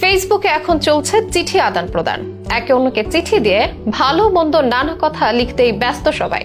ফেসবুকে এখন চলছে চিঠি আদান প্রদান। একে অন্যকে চিঠি দিয়ে ভালো, মন্দ, নানা কথা লিখতেই ব্যস্ত সবাই।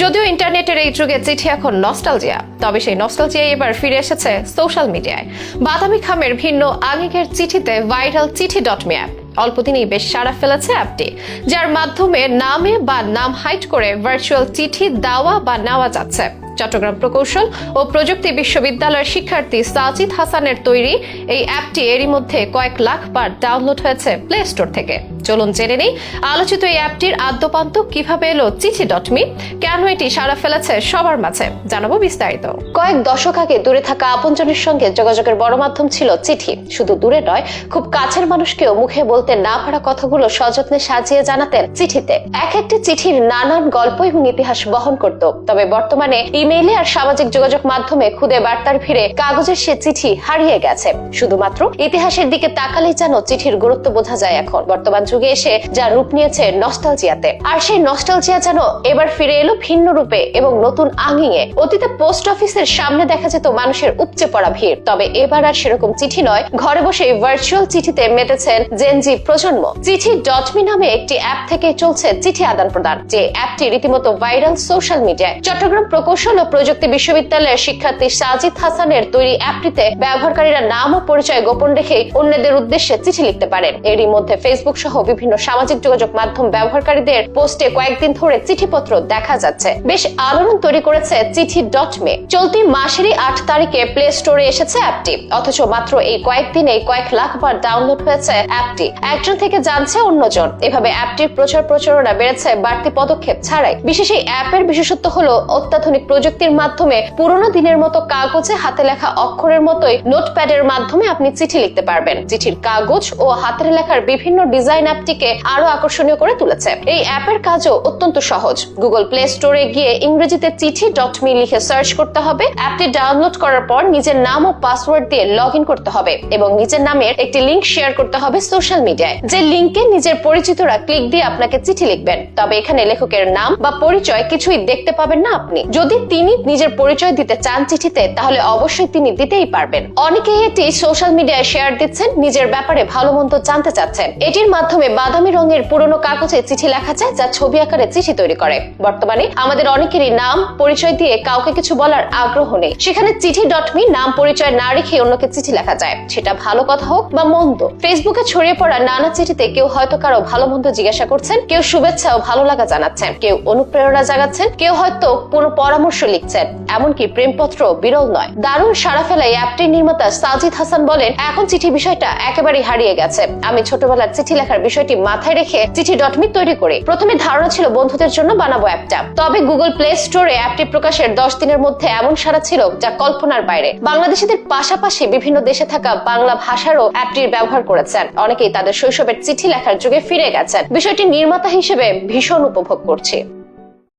যদিও ইন্টারনেটের এই যুগে চিঠি এখন নস্টালজিয়া, তবে সেই নস্টালজিয়া এবার ফিরে এসেছে সোশ্যাল মিডিয়ায়। বাদামি খামের ভিন্ন আঙ্গিকের চিঠিতে ভাইরাল চিঠি ডট মি অ্যাপ অল্পদিনেই বেশ সাড়া ফেলেছে অ্যাপটি, যার মাধ্যমে নামে বা নাম হাইট করে ভার্চুয়াল চিঠি দেওয়া বা নেওয়া যাচ্ছে। চট্টগ্রাম প্রকৌশল ও প্রযুক্তি বিশ্ববিদ্যালয়ের শিক্ষার্থী সাজিদ হাসানের তৈরি এই অ্যাপটি এরই মধ্যে কয়েক লাখ বার ডাউনলোড হয়েছে প্লে স্টোর থেকে। চলুন জেনে নেই। আলোচিত এই অ্যাপটির আদ্যপান্ত কীভাবে এলো চিঠি ডট মি। কেন এটি সাড়া ফেলেছে সবার মাঝে? জানাব বিস্তারিত। কয়েক দশক আগে দূরে থাকা আপনজনের সঙ্গে যোগাযোগের বড় মাধ্যম ছিল চিঠি। শুধু দূরে নয়, খুব কাছের মানুষকেও মুখে বলতে না পারা কথাগুলো সযত্নে সাজিয়ে জানাতেন চিঠিতে। এক একটি চিঠির নানান গল্প এবং ইতিহাস বহন করত। তবে বর্তমানে ইমেইলে আর সামাজিক যোগাযোগ মাধ্যমে খুদে বার্তার ভিড়ে কাগজের সে চিঠি হারিয়ে গেছে। শুধুমাত্র ইতিহাসের দিকে তাকালেই যেন চিঠির গুরুত্ব বোঝা যায় এখন। বর্তমান যুগে এসে যা রূপ নিয়েছে নস্টালজিয়াতে আর সেই নস্টালজিয়া যেন এবার ফিরে এলো ভিন্ন রূপে এবং নতুন আঙ্গিঙে অতীতে পোস্ট অফিসের সামনে দেখা যেত মানুষের উপচে পড়া ভিড়। তবে এবার আর সেরকম চিঠি নয়, ঘরে বসে ভার্চুয়াল চিঠিতে মেতেছেন জেনজি প্রজন্ম। চিঠি ডট মি নামে একটি অ্যাপ থেকে চলছে চিঠি আদান প্রদান, যে অ্যাপটি রীতিমতো ভাইরাল সোশ্যাল মিডিয়ায় চট্টগ্রাম প্রকৌশল ও প্রযুক্তি বিশ্ববিদ্যালয়ের শিক্ষার্থী সাজিদ হাসানের তৈরি অ্যাপটিতে ব্যবহারকারীরা নাম ও পরিচয় গোপন রেখে অন্যদের উদ্দেশ্যে চিঠি লিখতে পারেন। এরই মধ্যে ফেসবুক সহ বিভিন্ন সামাজিক যোগাযোগ মাধ্যম ব্যবহারকারীদের পোস্টে কয়েকদিন ধরে চিঠিপত্র দেখা যাচ্ছে। বেশ আলোড়ন তৈরি করেছে চিঠি ডট মে। চলতি মাসেরই আট তারিখে প্লে স্টোরে এসেছে অ্যাপটি। অথচ মাত্র এই কয়েকদিনে কয়েক লাখ বার ডাউনলোড হয়েছে অ্যাপটি। একজন থেকে জানছে অন্যজন। এভাবে অ্যাপটির প্রচার প্রচারণা বেড়েছে বাড়তি পদক্ষেপ ছাড়াই। বিশেষ এই অ্যাপের বিশেষত্ব হলো অত্যাধুনিক প্রযুক্তির মাধ্যমে পুরোনো দিনের মতো কাগজে হাতে লেখা অক্ষরের মতোই নোটপ্যাডের মাধ্যমে আপনি চিঠি লিখতে পারবেন। চিঠির কাগজ ও হাতের লেখার বিভিন্ন ডিজাইন অ্যাপটিকে আরও আকর্ষণীয় করে তুলেছে। এই অ্যাপের কাজও অত্যন্ত সহজ। গুগল প্লে স্টোরে গিয়ে ইংরেজিতে চিঠি ডট মি লিখে সার্চ করতে হবে। অ্যাপটি ডাউনলোড করার পর নিজের নাম ও পাসওয়ার্ড দিয়ে লগ করতে হবে এবং নিজের নামের একটি লিংক শেয়ার করতে হবে সোশ্যাল মিডিয়ায়। যে লিংকে নিজের পরিচিতরা ক্লিক দিয়ে আপনাকে চিঠি লিখবেন, তবে এখানে লেখকের নাম বা পরিচয় কিছুই দেখতে পাবেন না আপনি। যদি তিনি নিজের পরিচয় দিতে চান চিঠিতে, তাহলে অবশ্যই তিনি দিতেই পারবেন। অনেকেই এটি সোশ্যাল মিডিয়ায় শেয়ার দিচ্ছেন, নিজের ব্যাপারে ভালো মন্দ জানতে চাচ্ছেন। এটির মাধ্যমে বাদামি রঙের পুরনো কাগজে চিঠি লেখা যায় যা ছবি আকারে চিঠি তৈরি করে। বর্তমানে আমাদের অনেকেরই নাম, পরিচয় দিয়ে কাউকে কিছু বলার আগ্রহ নেই। সেখানে চিঠি ডট মি নাম, পরিচয় না রেখে অন্যকে চিঠি লেখা যায়। সেটা ভালো কথা হোক বা মন্দ। ফেসবুকে ছড়িয়ে পড়া নানা চিঠিতে কেউ হয়তো কারও ভালো মন্দ জিজ্ঞাসা করছেন, কেউ শুভেচ্ছা ও ভালো লাগা জানাচ্ছেন, কেউ অনুপ্রেরণা জাগাচ্ছেন, কেউ হয়তো কোনো পরামর্শ লিখছেন, এমনকি প্রেমপত্র বিরল নয়। দারুণ সারা ফেলা অ্যাপটির নির্মাতা সাজিদ হাসান বলেন, এখন চিঠি বিষয়টা একেবারেই হারিয়ে গেছে। আমি ছোটবেলার চিঠি লেখার বিষয়টি মাথায় রেখে চিঠি ডট মি তৈরি করি প্রথমে ধারণা ছিল বন্ধুদের জন্য বানাবো অ্যাপটা। তবে গুগল প্লে স্টোরে অ্যাপটি প্রকাশের দশ দিনের মধ্যে এমন সারা ছিল যা কল্পনার বাইরে। বাংলাদেশিদের পাশাপাশি বিভিন্ন দেশে থাকা বাংলা ভাষারও অ্যাপটির ব্যবহার করেছেন। অনেকেই তাদের শৈশবের চিঠি লেখার যুগে ফিরে গেছেন। বিষয়টি নির্মাতা হিসেবে ভীষণ উপভোগ করছি।